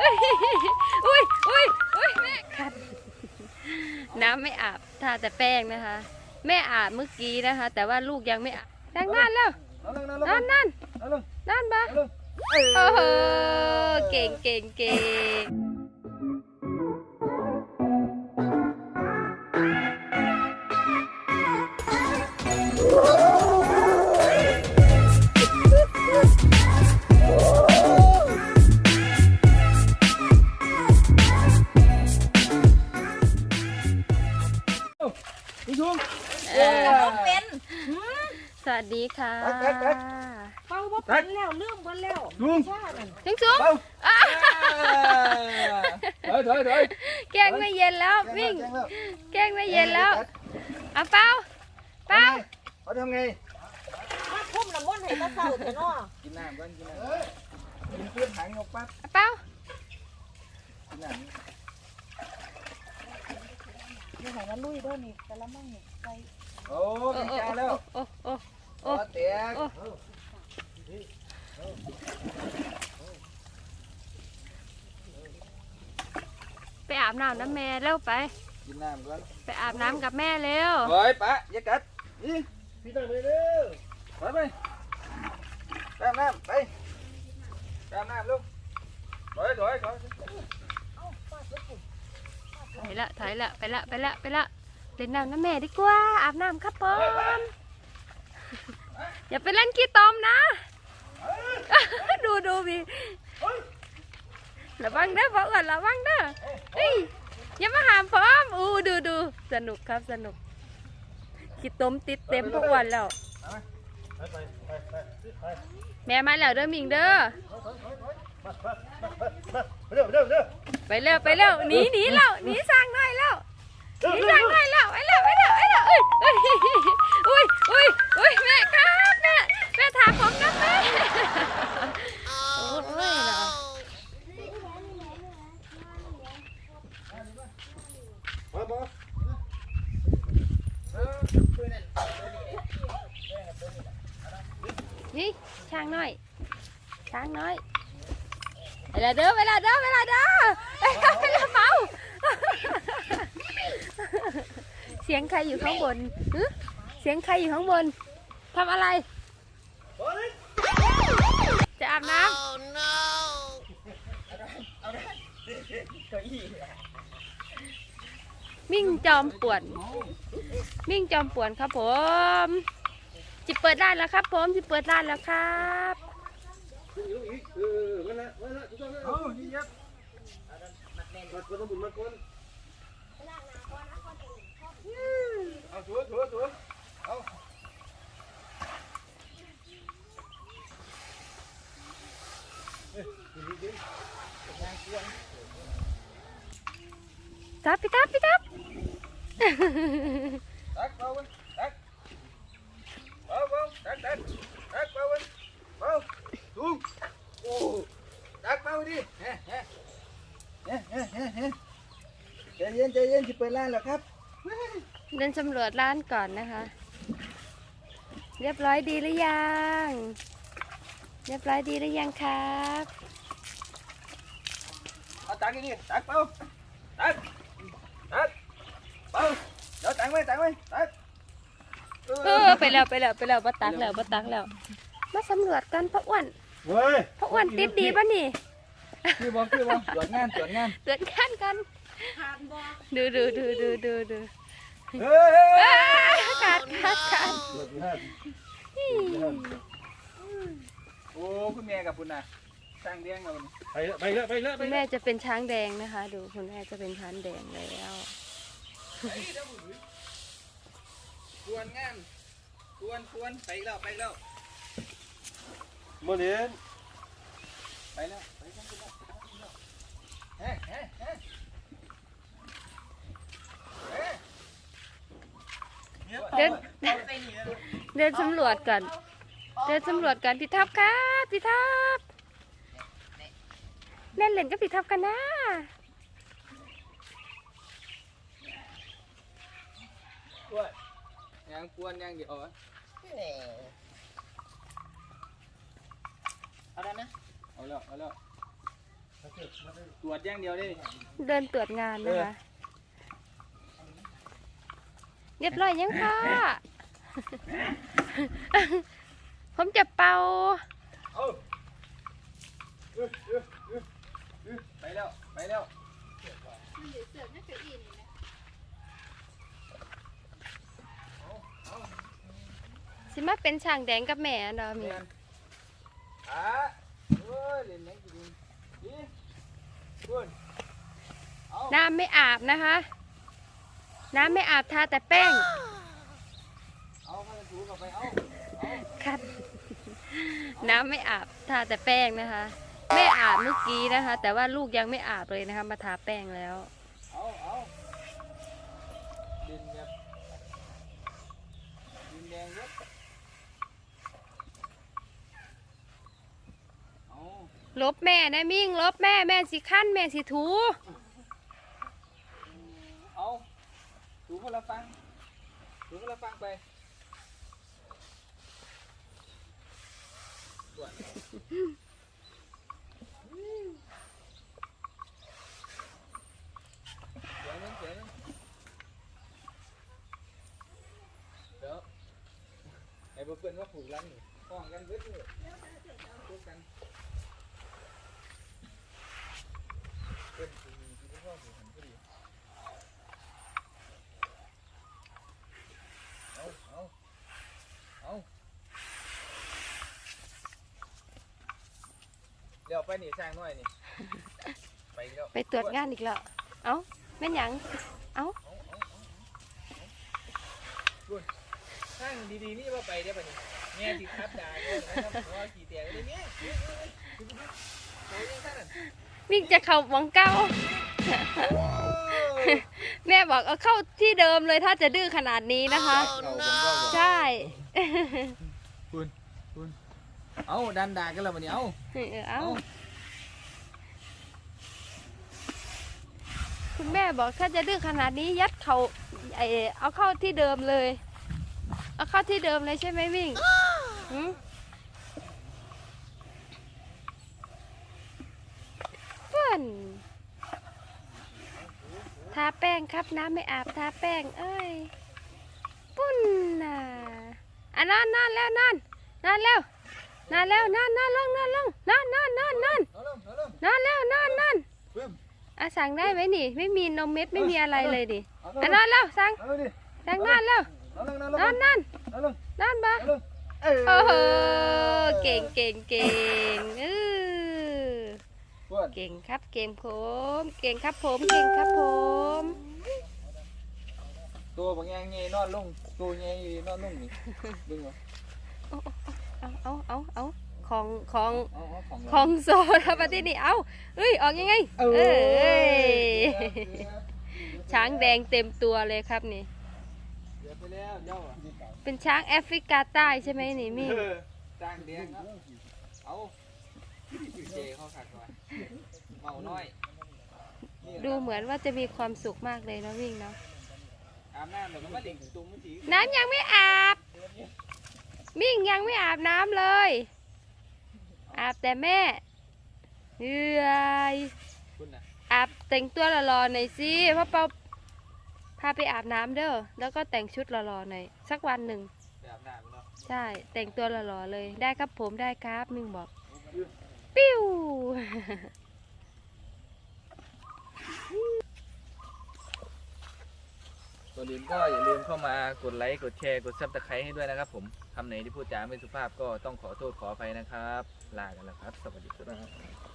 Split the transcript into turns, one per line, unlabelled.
อุ้ยอุ้ยอุ้ยอุ้ยแม่คันน้ำไม่อาบทาแต่แป้งนะคะ แม่อาบเมื่อกี้นะคะ แต่ว่าลูกยังไม่อาบดังนั่นแล้ว
นั่งนั่ง
นั่นนั่น
นั่ง
นั่นปะ
นั่ง
โอ้โหเก่งเก่งเก่ง เออ
เป็น
สวัสดีค่ะ
แป๊กแป๊ก
เป้าว่าเป็นแล้วเรื่องบนแล้ว
ลุง
ชาตินั่น
จุ๊งจุ๊ง
เป้าถอยถอยถอย
แกล้งไม่เย็นแล้ววิ่ง แกล้งไม่เย็นแล้วเอาเป้าเป้า
เขาทำไง
มาทุ่มน้ำมันต์ให้ตาเศร้าเถอะเนาะ
กินน้ำก่อนกินน้ำกินเพื่อนหางออกปั๊บ
เอาเป้า
กินน้
เดี๋ยวให้มันลุยด้วยนี่กะละมังนี่ใส่
โอ้
โอ้
กินจานแล้ว
โอ้โอ้
โอ้แตก
โอ้ไปอาบน้ำน้ำแม่เร็วไป
กินน้ำก่อน
ไปอาบน้ำกับแม่เร็ว
ถอยปะอย่ากัดนี่พี่ตั้งไปเร็วถอยไปตามน้ำไปตามน้ำลูกถอยถอยถอย
ถอยละถอยละไปละไปละไปละเล่นน้ำน้ำแม่ดีกว่าอาบน้ำครับผม อย่าไปเล่นกีตอมนะ ดูดูบีระวังเด้อพ่ออ้วนระวังเด้อเฮ้ยอย่ามาหามพร้อมอู้ดูดูสนุกครับสนุกกีตมติดเต็มพ่ออ้วนแล้ว แม่มาแล้วเด้อมิงเด้อ
เร็วเร็วเร็ว
ไปเร็วไปเร็วหนีหนีแล้วหนีสร้างหน่อยแล้วหนีสร้างหน่อยแล้วไปเร็วไปเร็วไปเร็วอ้ยเอ้ยอุ้ยอุ้ยอุ้ยแม่ครับแม่แม่ถามผมนะแม่โอ้ยเนาะ
มาบ่
นี่ช้างน้อยช้างน้อย ลาเด้อเวลาเด้อเวลาเด้อเอ้ยเวลาเมา เสียงใครอยู่ข้างบนฮึเสียงใครอยู่ข้างบนทำอะไร จะอาบน้ำมิ่งจอมป่วน มิ่งจอมป่วนครับผม จิเปิดร้านแล้วครับผม จิเปิดร้านแล้วครับ
เอานี่ยับมาคนบุญมาคนเอาถัวถัวถัวเอา
จับพี่ทับพี่ทับ
ตักเบาเว้ตักเบาเบาตักตักตักเบาเว้ยเบาสูงโอ้ ตักเบาดิเฮ้เฮ้เฮ้เฮ้เฮ้เฮ้ใจเย็นใจเย็นจะเปิดร้านแล้วครับ
เดินสำรวจร้านก่อนนะคะ เรียบร้อยดีหรือยัง เรียบร้อยดีหรือยังครับ
เอาตักนี่ดิตักเบาตักตักเบาเดี๋ยวตักไว้ตักไว้ตัก
เออไปแล้วไปแล้วไปแล้วบ่ตักแล้วบ่ตักแล้ว มาสำรวจกันพ่ออ้วน
เฮ้ย
พ่ออ้วนติดดีป่ะนี่
คือบอกคือบอกตรวจงานตรวจงาน
ตรวจกันกัน
ทานบ่
ดูดูดูดูดูดู
เฮ้ย
อ้าขาดขาดขาด
ตรวจงานโอ้คุณแม่กับคุณน่ะสร้างเลี้ยงเรา
ไปเลยไปเลยไปเลย
คุณแม่จะเป็นช้างแดงนะคะ ดูคุณแม่จะเป็นช้างแดงแล้ว
ตรวจงานตรวจตรวจไปแล้วไปแล้ว
โมเดล
ไปแล้วไปแล้วไปแล้ว เฮ้เฮ้เฮ้เฮ้
เดินเดินสำรวจก่อนเดินสำรวจก่อนพี่ทับครับพี่ทับเล่นเล่นกับพี่ทับกันนะ
ตรวจยางกวนยางเดียว
เอาแล้วนะ
เอาแล้วเอาแล้ว
มาเก็บมา
ตรวจอย่างเดียวได้
เดินตรวจงานนะคะ เรียบร้อยยังค่ะ ผมจะเป่า
เอาเออเออเออเออไปแล้ว ไปแล้ว
สิมาเป็นช่างแดงกับแม่เนาะมี
เนียนอะโอ้ยเล่นยังกินดีคุณเอา
น้ำไม่อาบนะคะ น้ำไม่อาบทาแต่แป้ง
เอาเข้าไปถูกลับไปเอาเอา
คัดน้ำไม่อาบทาแต่แป้งนะคะแม่อาบเมื่อกี้นะคะ แต่ว่าลูกยังไม่อาบเลยนะคะ มาทาแป้งแล้ว
เอาเอาดินแบบดินแดงเยอะเอา
ลบแม่นะมิ่งลบแม่แม่สิขั้นแม่สิถู
เอาถูคนละฟังถูคนละฟังไปเดี๋ยวนึงเดี๋ยวนึงเดี๋ยวไอ้เพื่อนว่าผูกรังนี่ป้องกันเวทเลยช่วยกันเพื่อนผูกมีที่พ่อผูกหันพอดี เอาเอาเอาเดี๋ยว ไปนี่สร้างหน่อยนี่ ไปแล้ว
ไปตรวจงานอีกแล้ว เอ้าแม่นหยัง
เอาเอาเอาเอาเอาสร้างดีๆนี่ว่าไปได้ปะนี่แม่ที่คับด่าเนี่ยนะครับว่าขี่เตียงเลยเนี่ยเฮ้ยเฮ้ยเฮ้ยโอ้ยยังสั้นอะ
มิ่งจะเข้าหวังเก้าแม่บอกเอาเข้าที่เดิมเลยถ้าจะดื้อขนาดนี้นะคะ
เราผมก็บอก
ใช่
คุณคุณเอาดันด่ากันแล้วมันนี่เอา
เออเอา คุณแม่บอกถ้าจะดื้อขนาดนี้ยัดเขาไอเอาเข้าที่เดิมเลย เอาเข้าที่เดิมเลยใช่ไหมวิ่งหืมเพื่อนทาแป้งครับน้ำไม่อาบทาแป้ง เอ้ยปุ้นน่ะอะนอนนอนแล้วนอนนอนแล้วนอนแล้วนอนนอนลงนอนลงนอนนอนนอนนอน
เอาเริ่มเอาเริ่ม
นอนแล้วนอนนอน
เริ่ม
อะสั่งได้ไหมนี่ ไม่มีนมเม็ดไม่มีอะไรเลยดิ
เอา
อะ
เริ่ม
นอนแล้วสั่ง
เอาดิ
สั่งนอนแล้ว
เอาเริ่มเอา
น
เริ่
อ
ม
นนอน
เอาเริ่ม
นอนบ้า
เอาเริ่มเออ
โอ้โหเก่งเก่งเก่งเออ
ปวด
เก่งครับเก่งผมเก่งครับผมเก่งครับผม
ตัวบางอย่างไงนอนลงตัวไงนอนลงนี่ดึงเหรอ
เอาเอาเอาเอา ของของ
เอาเอาของ
ของโซดาปฏินี่เอาเอ้ยออกยังไง
เอ
เอ้
อย
ช้างแดงเต็มตัวเลยครับนี่
เดี๋ยวไปแล้วเจ้าอะ
เป็นช้างแอฟริกาใต้ใช่ไหมนี่มี่
เออจ้างแดงครับเอาเจเขาขัดก่อนเมาน้อยนี่
ดูเหมือนว่าจะมีความสุขมากเลยเนาะวิ่งเนาะ
อาบน้ำเดี๋ยวมันมาเด็กตุ้มมันสี
น้ำยังไม่อาบมิ่งยังไม่อาบน้ำเลย อาบแต่แม่เฮ้ย
คุณน่ะ
อาบแต่งตัวหล่อๆหน่อยสิพ่อเปาพาไปอาบน้ำเด้อแล้วก็แต่งชุดหล่อๆหน่อยสักวันหนึ่ง
ไปอาบน้ำเนาะ
ใช่แต่งตัวหล่อๆเลยได้ครับผมได้ครับมิ่งบอกปิ้ว
ก่อนอื่นก็อย่าลืมเข้ามากดไลค์ กดแชร์ กดซับสไครต์ให้ด้วยนะครับผมคำไหนที่พูดจาไม่สุภาพก็ต้องขอโทษขออภัยนะครับ ลากันแล้วครับ สวัสดีครับ